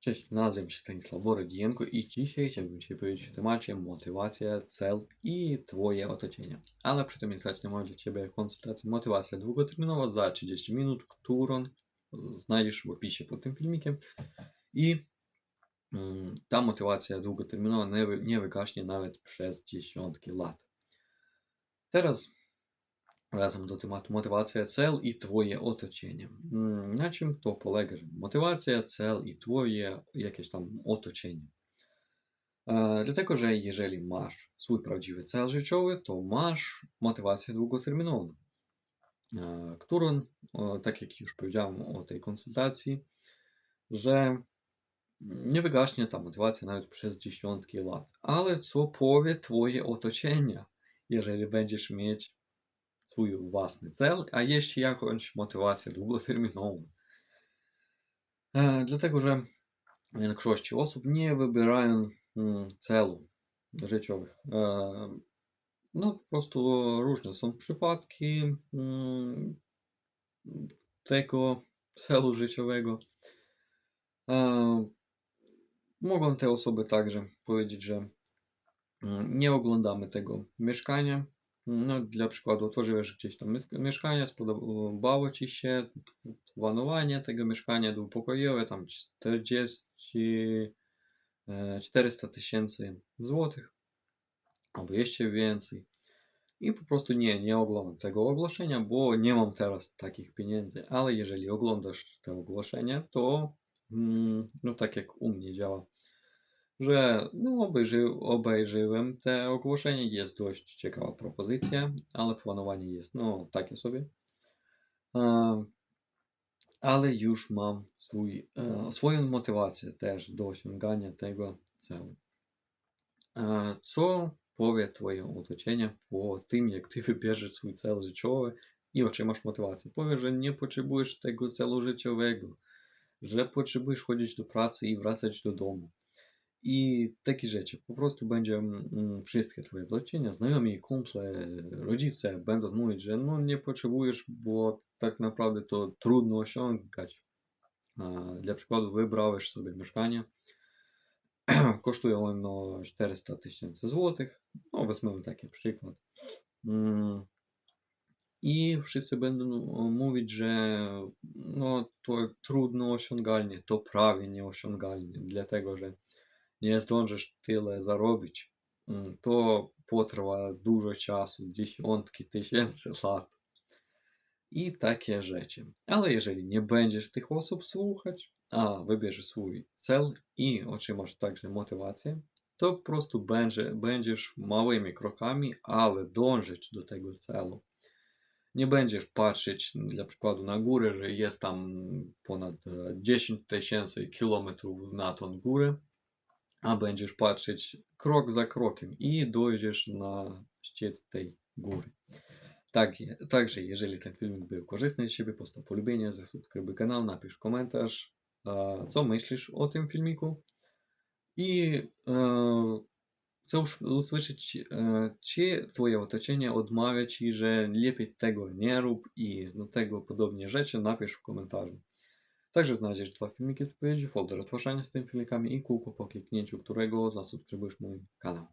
Cześć, nazywam się Stanisław Borodienko i dzisiaj chciałbym Ci powiedzieć o temacie motywacja, cel i Twoje otoczenie. Ale przy tym zacznę mam dla Ciebie konsultację motywacja długoterminowa za 30 minut, którą znajdziesz w opisie pod tym filmikiem. I mm, ta motywacja długoterminowa nie, nie wygaśnie nawet przez dziesiątki lat. Teraz wracam do tematu motywacja, cel i Twoje otoczenie. М, На чим то полегає? Мотивація, cel i Twoje jakieś tam otoczenie. E, Dlatego, że jeżeli masz swój prawdziwy cel życiowy, to masz motywację długoterminową, e, którą, o, tak jak już powiedziałem o tej konsultacji, że nie wygaśnie ta motywacja nawet przez dziesiątki lat. Ale co powie Twoje otoczenie, jeżeli będziesz mieć swój własny cel, a jeszcze jakąś motywację długoterminową. E, dlatego, że większości osób nie wybierają mm, celu życiowych. E, no, po prostu różne są przypadki mm, tego celu życiowego. E, mogą te osoby także powiedzieć, że mm, nie oglądamy tego mieszkania, no, dla przykładu, otworzyłeś gdzieś tam mies- mieszkanie, spodobało Ci się planowanie tego mieszkania dwupokojowe, tam 40, e, 400 tysięcy złotych, albo jeszcze więcej. I po prostu nie, nie oglądam tego ogłoszenia, bo nie mam teraz takich pieniędzy. Ale jeżeli oglądasz to ogłoszenie, to mm, no tak jak u mnie działa, że no, obejrzy, obejrzyłem te ogłoszenie, jest dość ciekawa propozycja, ale planowanie jest no takie sobie. E, ale już mam swój, e, swoją motywację też do osiągania tego celu. E, Co powie Twoje otoczenie po tym, jak Ty wybierzesz swój cel życiowy i otrzymasz motywację? Powie, że nie potrzebujesz tego celu życiowego, że potrzebujesz chodzić do pracy i wracać do domu. I takie rzeczy. Po prostu będzie mm, wszystkie Twoje otoczenia, znajomi, kumple, rodzice będą mówić, że no nie potrzebujesz, bo tak naprawdę to trudno osiągać. Dla przykładu wybrałeś sobie mieszkanie, kosztuje ono 400 tysięcy złotych, no weźmiemy taki przykład. Mm, I wszyscy będą mówić, że no to trudno osiągalnie, to prawie nieosiągalnie, dlatego że nie zdążysz tyle zarobić, mm, to potrwa dużo czasu, dziesiątki tysięcy lat. I takie rzeczy. Ale jeżeli nie będziesz tych osób słuchać, a wybierzesz swój cel i otrzymasz także motywację, to po prostu będzie, będziesz małymi krokami, ale dążyć do tego celu. Nie będziesz patrzeć dla przykładu na górę, że jest tam ponad e, 10 tysięcy kilometrów na tą górę, a będziesz patrzeć krok za krokiem i dojdziesz na szczyt tej góry. Tak, także jeżeli ten filmik był korzystny dla Ciebie, postaw polubienie, zasubskrybuj kanał, napisz komentarz, co myślisz o tym filmiku i e, chcę usłyszeć, e, czy Twoje otoczenie odmawia Ci, że lepiej tego nie rób i no, tego podobnie rzeczy, napisz w komentarzu. Także znajdziesz dwa filmiki z odpowiedzi, folder odtwarzania z tymi filmikami i kółko po kliknięciu którego zasubskrybujesz mój kanał.